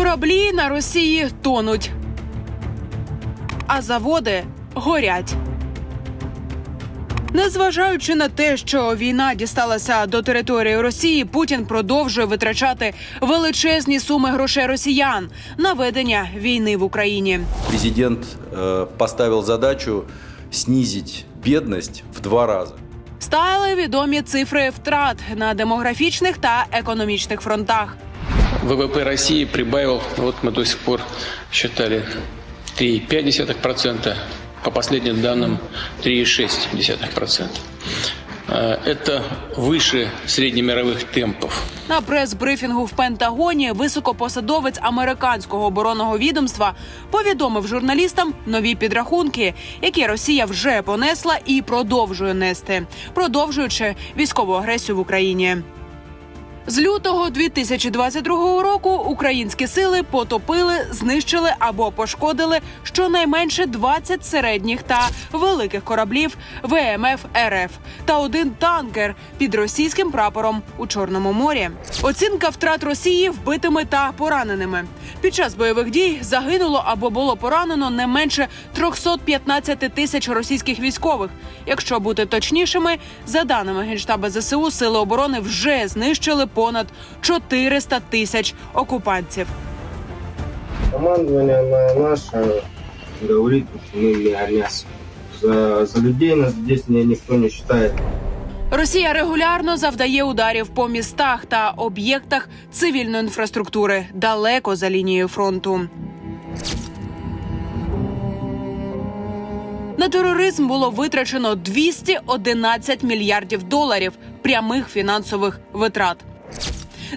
Кораблі на Росії тонуть, а заводи горять. Незважаючи на те, що війна дісталася до території Росії, Путін продовжує витрачати величезні суми грошей росіян на ведення війни в Україні. Президент э, поставил задачу снизить бедность в два раза. Стали відомі цифри втрат на демографічних та економічних фронтах. ВВП России прибавил, вот мы до сих пор считали 3,5%, по последним данным 3,6%. Э, Это выше среднемировых темпов. На прес-брифінгу в Пентагоні високопосадовець американського оборонного відомства повідомив журналістам нові підрахунки, які Росія вже понесла і продовжує нести, продовжуючи військову агресію в Україні. З лютого 2022 року українські сили потопили, знищили або пошкодили щонайменше 20 середніх та великих кораблів ВМФ РФ та один танкер під російським прапором у Чорному морі. Оцінка втрат Росії вбитими та пораненими. Під час бойових дій загинуло або було поранено не менше 315 тисяч російських військових. Якщо бути точнішими, за даними генштаба ЗСУ, сили оборони вже знищили понад 400 тисяч окупантів. Командование на наше говорит, что мы не мясо. За, за людей нас здесь никто не считает. Росія регулярно завдає ударів по містах та об'єктах цивільної інфраструктури далеко за лінією фронту. На тероризм було витрачено 211 мільярдів доларів прямих фінансових витрат.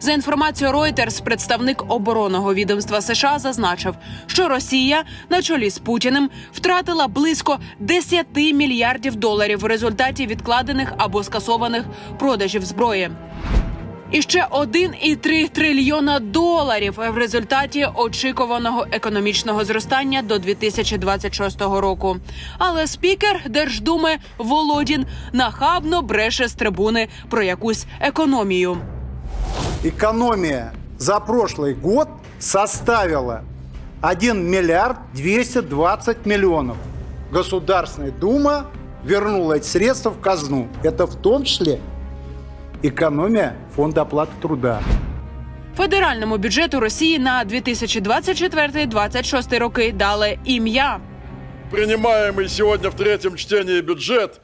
За інформацією Reuters, представник оборонного відомства США зазначив, що Росія на чолі з Путіним втратила близько 10 мільярдів доларів в результаті відкладених або скасованих продажів зброї. І ще 1,3 трильйона доларів в результаті очікуваного економічного зростання до 2026 року. Але спікер Держдуми Володін нахабно бреше з трибуни про якусь економію. Экономия за прошлый год составила 1 миллиард 220 миллионов. Государственная Дума вернула эти средства в казну. Это в том числе экономия фонда оплаты труда. Федеральному бюджету Росії на 2024-2026 роки дали ім'я. принимаемый сегодня в третьем чтении бюджет,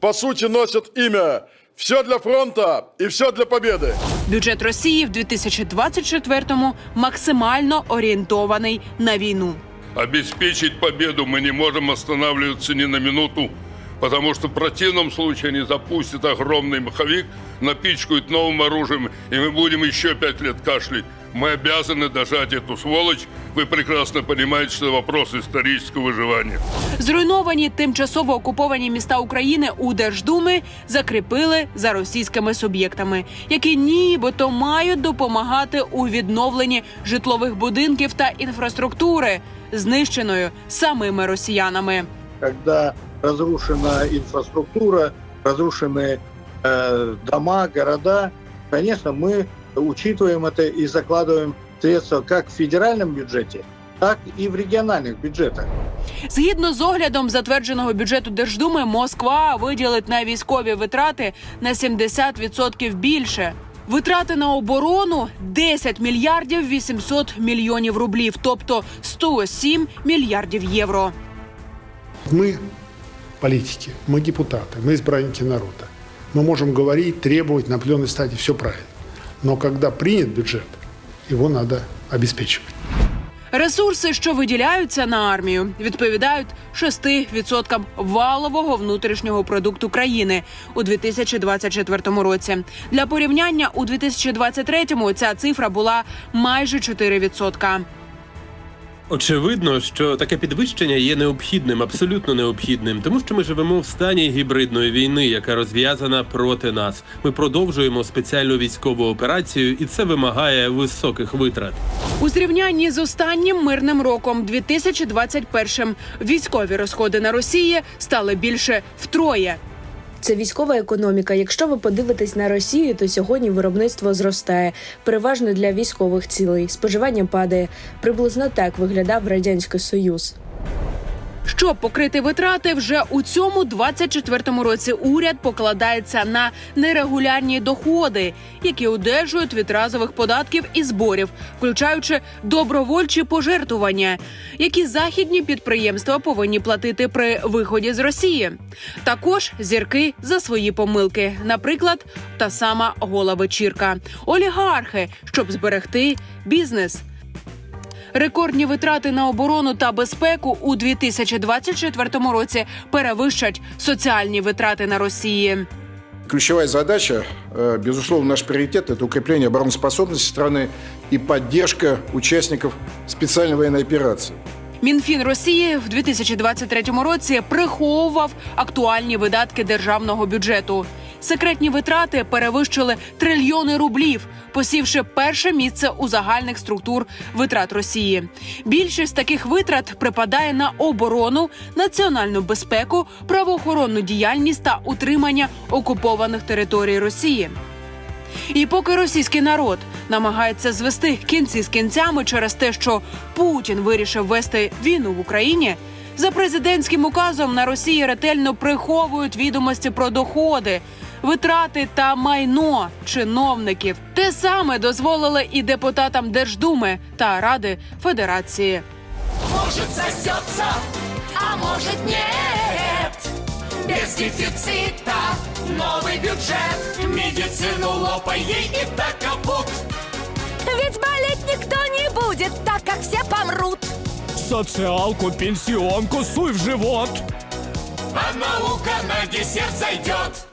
по сути, носит имя «Все для фронта и все для победы». Бюджет Росії в 2024-му максимально орієнтований на війну. Обеспечить победу мы не можем останавливаться ни на минуту, потому что в противном случае они запустят огромный маховик, напичкают новым оружием, и мы будем еще пять лет кашлять. Мы обязаны дожать эту сволочь. Вы прекрасно понимаете, что это вопрос исторического выживания. Зруйновані тимчасово окуповані міста України у Держдуми закріпили за російськими суб'єктами, які нібито мають допомагати у відновленні житлових будинків та інфраструктури, знищеною самими росіянами. когда разрушена инфраструктура, разрушены э, дома, города, конечно, мы учитываем это и закладываем средства как в федеральном бюджете, так и в региональных бюджетах. Згідно з оглядом затвердженого бюджету Держдуми, Москва виділить на військові витрати на 70% більше. Витрати на оборону 10 мільярдів 800 мільйонів рублів, тобто 107 мільярдів євро. Мы политики, мы депутаты, мы избранники народа. Мы можем говорить, требовать на определенной стадии, все правильно. Но когда принят бюджет, его надо обеспечивать. Ресурси, що виділяються на армію, відповідають 6% валового внутрішнього продукту країни у 2024 році. Для порівняння у 2023-му ця цифра була майже 4%. Очевидно, що таке підвищення є необхідним, абсолютно необхідним, тому що ми живемо в стані гібридної війни, яка розв'язана проти нас. Ми продовжуємо спеціальну військову операцію, і це вимагає високих витрат. У зрівнянні з останнім мирним роком, 2021-м, військові розходи на Росії стали більше втроє. Це військова економіка. Якщо ви подивитесь на Росію, то сьогодні виробництво зростає, переважно для військових цілей. Споживання падає. Приблизно так виглядав радянський союз. Щоб покрити витрати, вже у цьому 24-му році уряд покладається на нерегулярні доходи, які одержують від разових податків і зборів, включаючи добровольчі пожертвування, які західні підприємства повинні платити при виході з Росії. Також зірки за свої помилки, наприклад, та сама гола вечірка, олігархи, щоб зберегти бізнес. Рекордні витрати на оборону та безпеку у 2024 році перевищать соціальні витрати на Росії. Ключевая задача, э, безусловно, наш приоритет – это укрепление обороноспособности страны и поддержка участников специальной военной операции. Мінфін Росії в 2023 році приховував актуальні видатки державного бюджету. Секретні витрати перевищили трильйони рублів, посівши перше місце у загальних структур витрат Росії. Більшість таких витрат припадає на оборону, національну безпеку, правоохоронну діяльність та утримання окупованих територій Росії. І поки російський народ намагається звести кінці з кінцями через те, що Путін вирішив вести війну в Україні. За президентським указом на Росії ретельно приховують відомості про доходи, витрати та майно чиновників. Те саме дозволили і депутатам Держдуми та Ради Федерації. Может сосется, а может нет Без дефицита. Новый бюджет Медицину лопай ей и так капут Ведь болеть никто не будет, так как все помрут. Социалку, пенсионку суй в живот. А наука на десерт зайдет